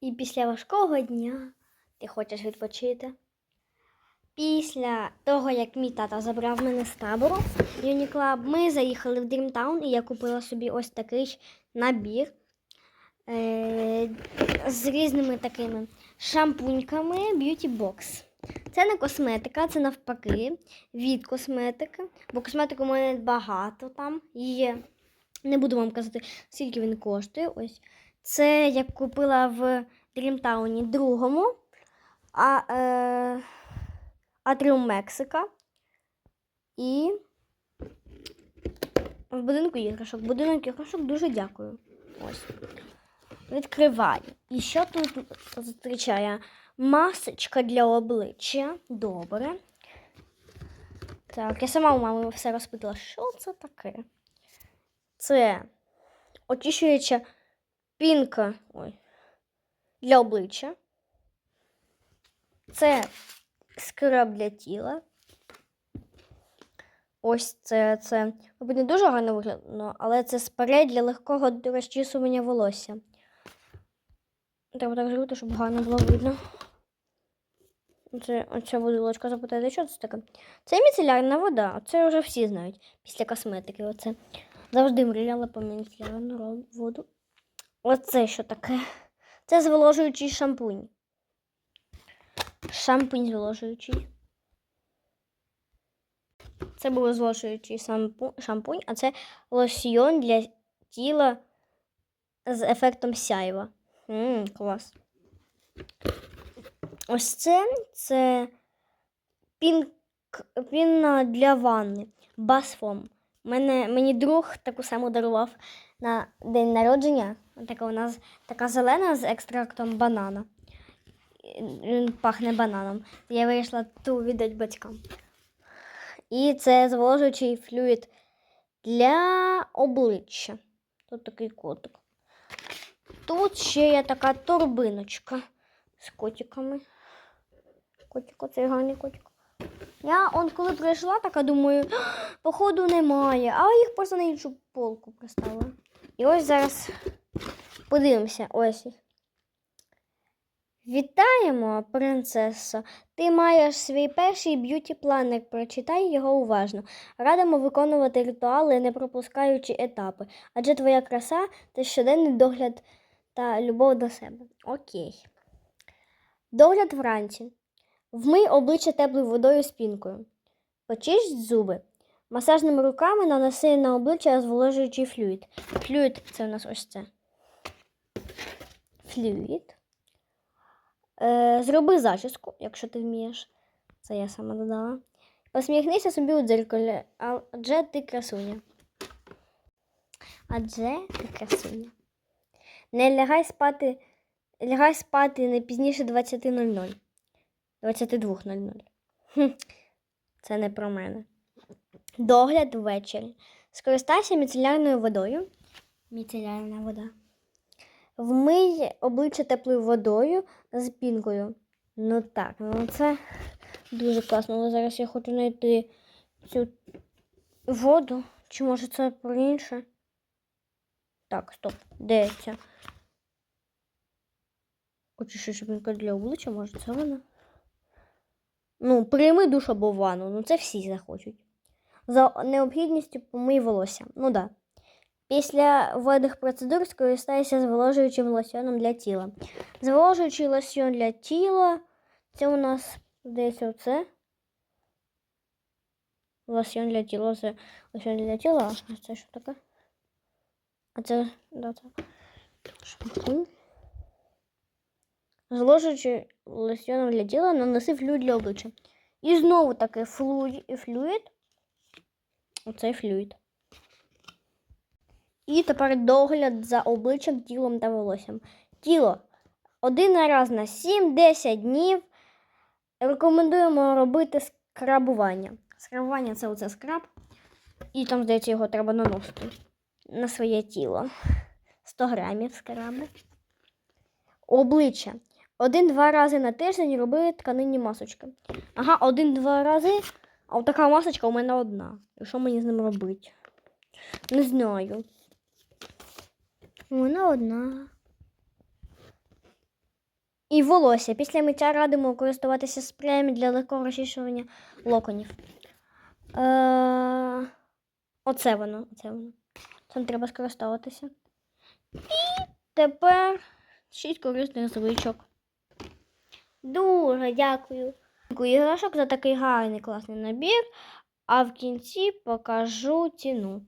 І після важкого дня ти хочеш відпочити. Після того, як мій тата забрав мене з табору Юніклаб, ми заїхали в Дрімтаун і я купила собі ось такий набір е- з різними такими шампуньками Beauty Box. Це не косметика, це навпаки від косметики, бо косметики у мене багато там є. Не буду вам казати, скільки він коштує. Ось. Це я купила в Дрімтауні другому, а, е, Атріум Мексика. І в будинку іграшок. Будинок іграшок дуже дякую. Ось. Відкриваю. І що тут зустрічає? Масочка для обличчя. Добре. Так, я сама у мами все розпитала, що це таке? Це очищуюча пінка ой, для обличчя. Це скраб для тіла. Ось це, це мабуть, не дуже гарно виглядно, але це спрей для легкого розчісування волосся. Треба так зробити, щоб гарно було видно. Це, оця бутилочка запитає, що це таке? Це міцелярна вода. Це вже всі знають після косметики. Оце. Завжди мріяла по міцелярну воду. Оце що таке? Це зволожуючий шампунь. Шампунь зволожуючий. Це був зволожуючий шампунь, а це лосьйон для тіла з ефектом сяйва. Ммм, клас. Ось це це пінк, піна для ванни. Басфом. Мене, мені друг таку саму дарував на день народження. Така у нас така зелена з екстрактом банана. Він пахне бананом. Я вирішила ту віддати батькам. І це зволожуючий флюїд для обличчя. Тут такий котик. Тут ще є така торбиночка з котиками. Котико, цей гарний котик. Я он коли прийшла, така думаю, походу немає, а їх просто на іншу полку поставила. І ось зараз подивимося. Ось. Вітаємо, принцесо. Ти маєш свій перший б'юті планер. Прочитай його уважно. Радимо виконувати ритуали, не пропускаючи етапи. Адже твоя краса це щоденний догляд та любов до себе. Окей. Догляд вранці. Вмий обличчя теплою водою з пінкою. Почисть зуби. Масажними руками наноси на обличчя зволожуючий флюїд. Флюїд це у нас ось це. Флюїд. Е, зроби зачіску, якщо ти вмієш. Це я сама додала. Посміхнися собі у дзеркалі, адже ти красуня. Адже ти красуня. Не лягай спати, лягай спати не пізніше 20.00. 22.00. Хм, Це не про мене. Догляд ввечері. Скористайся міцелярною водою. Міцелярна вода. Вмий обличчя теплою водою з пінкою. Ну так, ну це дуже класно. Але зараз я хочу знайти цю воду. Чи може це про інше? Так, стоп. Де ця? Очищуюча пінка для обличчя, може це вона? Ну, прийми душ або ванну, ну це всі захочуть. За необхідністю помий волосся. Ну да. Після водних процедур скористайся зволожуючим лосьоном для тіла. Зволожуючий лосьон для тіла. Це у нас здається оце. Лосьон для тіла. Це лосьон для тіла. А це що таке? А це, да, це шампунь. Зволожуючи лосьоном для тіла, наноси флюїд для обличчя. І знову таки флюїд. флюїд. Оцей флюїд. І тепер догляд за обличчям, тілом та волоссям. Тіло один раз на 7-10 днів. Рекомендуємо робити скрабування. Скрабування це оце скраб. І там, здається, його треба наносити на своє тіло. 100 грамів скрабу. Обличчя. Один-два рази на тиждень роби тканинні масочки. Ага, один-два рази. А от така масочка у мене одна. І що мені з ним робити? Не знаю. Вона одна. І волосся. Після миття радимо користуватися спреєм для легкого розчищування локонів. Е... Оце воно. Оце воно. Цим треба скористовуватися. І тепер шість корисних звичок. Дуже дякую. Дякую іграшок за такий гарний класний набір. А в кінці покажу ціну.